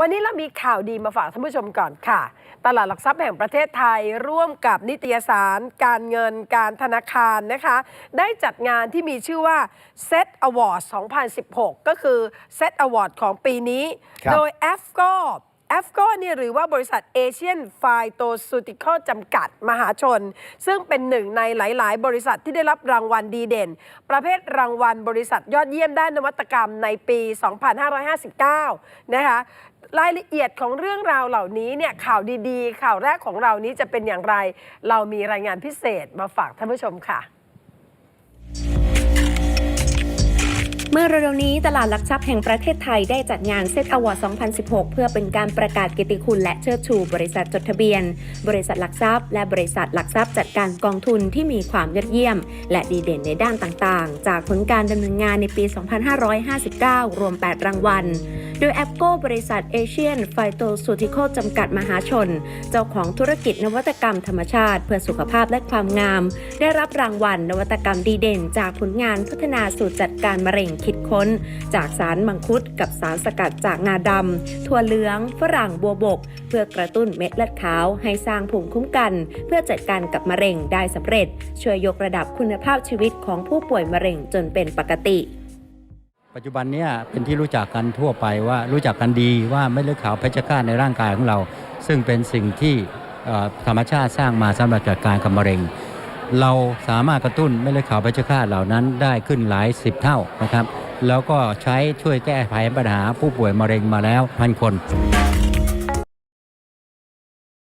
วันนี้เรามีข่าวดีมาฝากท่านผู้ชมก่อนค่ะ ตลาดหลักทรัพย์แห่งประเทศไทยร่วมกับนิตยสาร การเงินการธนาคารนะคะ ได้จัดงานที่มีชื่อว่า Set Award 2016 ก็คือ Set Award ของปีนี้ครับโดย a f g o a f g o เนี่ยหรือว่าบริษัทเอเชียนไฟโตซูติคอลจำกัดมหาชน ซึ่งเป็นหนึ่งในหลาย ๆ บริษัทที่ได้รับรางวัลดีเด่น ประเภทรางวัลบริษัทยอดเยี่ยมด้านนวัตกรรมในปี 2559 นะคะรายละเอียดของเรื่องราวเหล่านี้เนี่ยข่าวดีๆ ข่าวแรกของเรานี้จะเป็นอย่างไร เรามีรายงานพิเศษมาฝากท่านผู้ชมค่ะ เมื่อเร็วๆนี้ตลาดหลักทรัพย์แห่งประเทศไทยได้จัดงานเซตอวอร์ด 2016 เพื่อเป็นการประกาศเกียรติคุณและเชิดชู บริษัทจดทะเบียน บริษัทหลักทรัพย์ และบริษัทหลักทรัพย์จัดการกองทุนที่มีความยอดเยี่ยม และดีเด่นในด้านต่างๆ จากผลการดำเนินงานในปี 2559 รวม 8 รางวัล โดยแอปโกบริษัทเอเชียนไฟโตซูติคจำกัดมหาชน เจ้าของธุรกิจนวัตกรรมธรรมชาติ เพื่อสุขภาพและความงาม ได้รับรางวัลนวัตกรรมดีเด่น จากผลงานพัฒนาสูตรจัดการมะเร็งคิดค้น จากสารมังคุดกับสารสกัดจากงาดำถั่วเหลือง ฝรั่งบัวบก เพื่อกระตุ้นเม็ดเลือดขาวให้สร้างภูมิคุ้มกัน เพื่อจัดการกับมะเร็งได้สำเร็จ ช่วยยกระดับคุณภาพชีวิตของผู้ป่วยมะเร็งจนเป็นปกติ ปัจจุบันเนี้เป็นที่รู้จักกันทั่วไปว่ารู้จักกันดีว่าเม็ดเลือดขาวเพชฌฆาตในร่างกายของเรา ซึ่งเป็นสิ่งที่เอ่อธรรมชาติสร้างมาสำหรับจัดการกับมะเร็ง เราสามารถกระตุ้นเม็ดเลือดขาวเพชฌฆาตเหล่านั้นได้ขึ้นหลายสิบเท่านะครับ แล้วก็ใช้ช่วยแก้ไขปัญหาผู้ป่วยมะเร็งมาแล้วพันคน